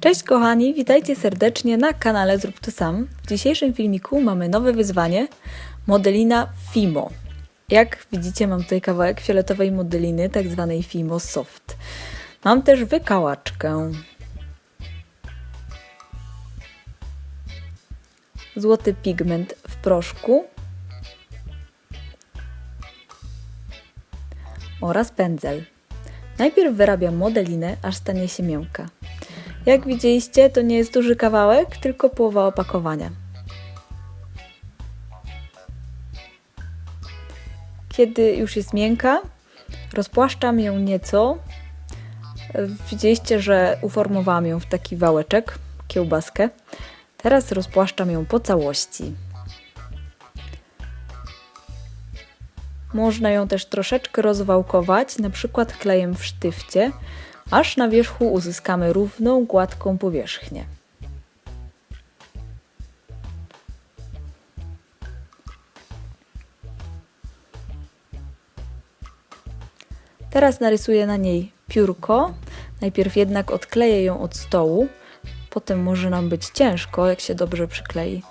Cześć kochani, witajcie serdecznie na kanale Zrób to sam. W dzisiejszym filmiku mamy nowe wyzwanie, modelina Fimo. Jak widzicie mam tutaj kawałek fioletowej modeliny, tak zwanej Fimo Soft. Mam też wykałaczkę. Złoty pigment w proszku oraz pędzel. Najpierw wyrabiam modelinę, aż stanie się miękka. Jak widzieliście, to nie jest duży kawałek, tylko połowa opakowania. Kiedy już jest miękka, rozpłaszczam ją nieco. Widzieliście, że uformowałam ją w taki wałeczek, kiełbaskę. Teraz rozpłaszczam ją po całości. Można ją też troszeczkę rozwałkować, na przykład klejem w sztywcie, aż na wierzchu uzyskamy równą, gładką powierzchnię. Teraz narysuję na niej piórko. Najpierw jednak odkleję ją od stołu, potem może nam być ciężko, jak się dobrze przyklei.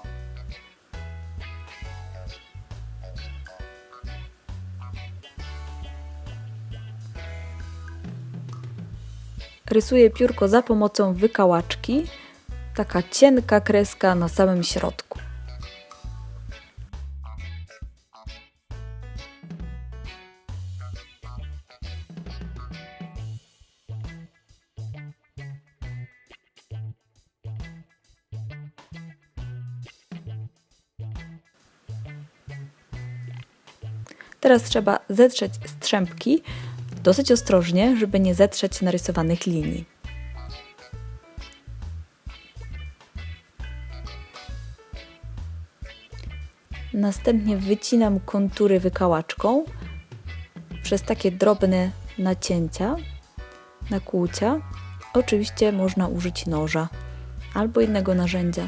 Rysuję piórko za pomocą wykałaczki, taka cienka kreska na samym środku. Teraz trzeba zetrzeć strzępki dosyć ostrożnie, żeby nie zetrzeć narysowanych linii. Następnie wycinam kontury wykałaczką przez takie drobne nacięcia, nakłucia. Oczywiście można użyć noża albo innego narzędzia.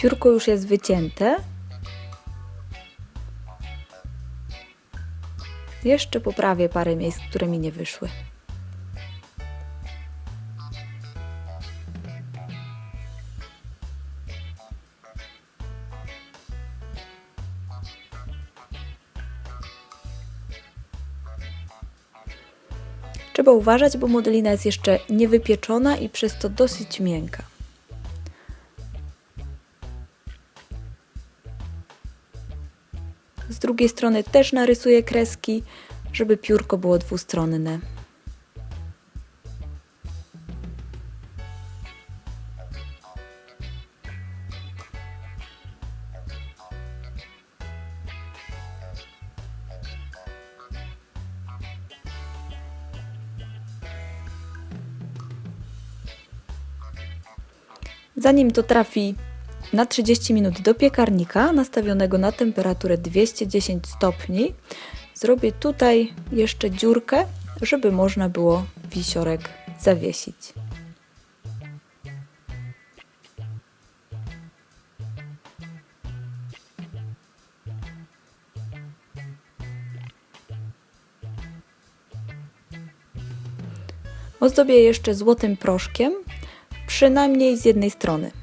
Piórko już jest wycięte. Jeszcze poprawię parę miejsc, które mi nie wyszły. Trzeba uważać, bo modelina jest jeszcze niewypieczona i przez to dosyć miękka. Z drugiej strony też narysuję kreski, żeby piórko było dwustronne. Zanim to trafi na 30 minut do piekarnika nastawionego na temperaturę 210 stopni. Zrobię tutaj jeszcze dziurkę, żeby można było wisiorek zawiesić. Ozdobię jeszcze złotym proszkiem, przynajmniej z jednej strony.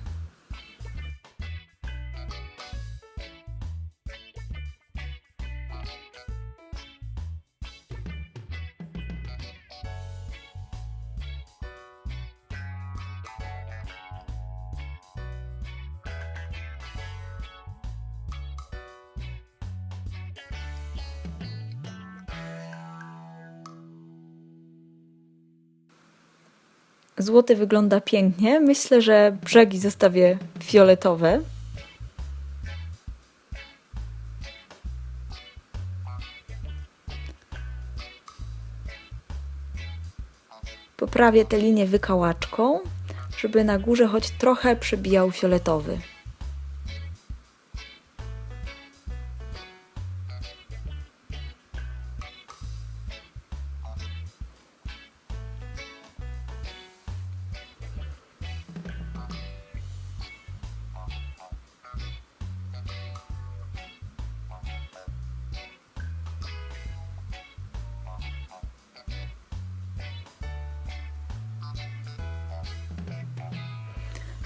Złoty wygląda pięknie. Myślę, że brzegi zostawię fioletowe. Poprawię tę linię wykałaczką, żeby na górze choć trochę przebijał fioletowy.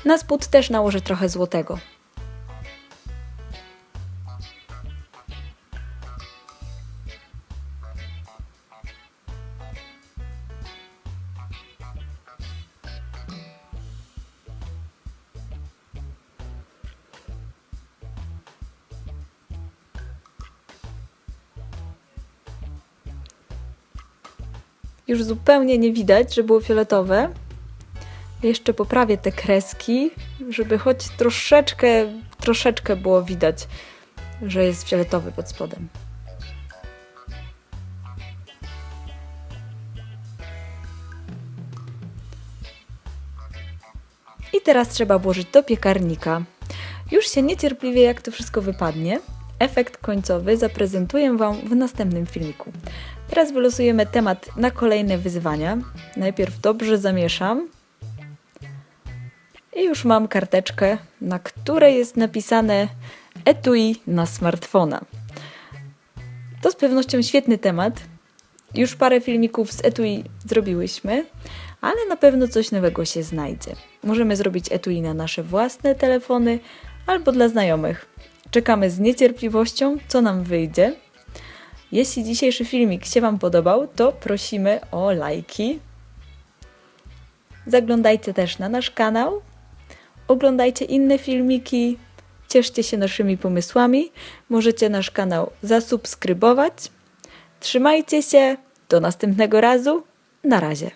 Na spód też nałożę trochę złotego. Już zupełnie nie widać, że było fioletowe. Jeszcze poprawię te kreski, żeby choć troszeczkę, troszeczkę było widać, że jest fioletowy pod spodem. I teraz trzeba włożyć do piekarnika. Już się niecierpliwie, jak to wszystko wypadnie. Efekt końcowy zaprezentuję Wam w następnym filmiku. Teraz wylosujemy temat na kolejne wyzwania. Najpierw dobrze zamieszam. I już mam karteczkę, na której jest napisane etui na smartfona. To z pewnością świetny temat. Już parę filmików z etui zrobiłyśmy, ale na pewno coś nowego się znajdzie. Możemy zrobić etui na nasze własne telefony albo dla znajomych. Czekamy z niecierpliwością, co nam wyjdzie. Jeśli dzisiejszy filmik się Wam podobał, to prosimy o lajki. Zaglądajcie też na nasz kanał. Oglądajcie inne filmiki. Cieszcie się naszymi pomysłami. Możecie nasz kanał zasubskrybować. Trzymajcie się. Do następnego razu. Na razie.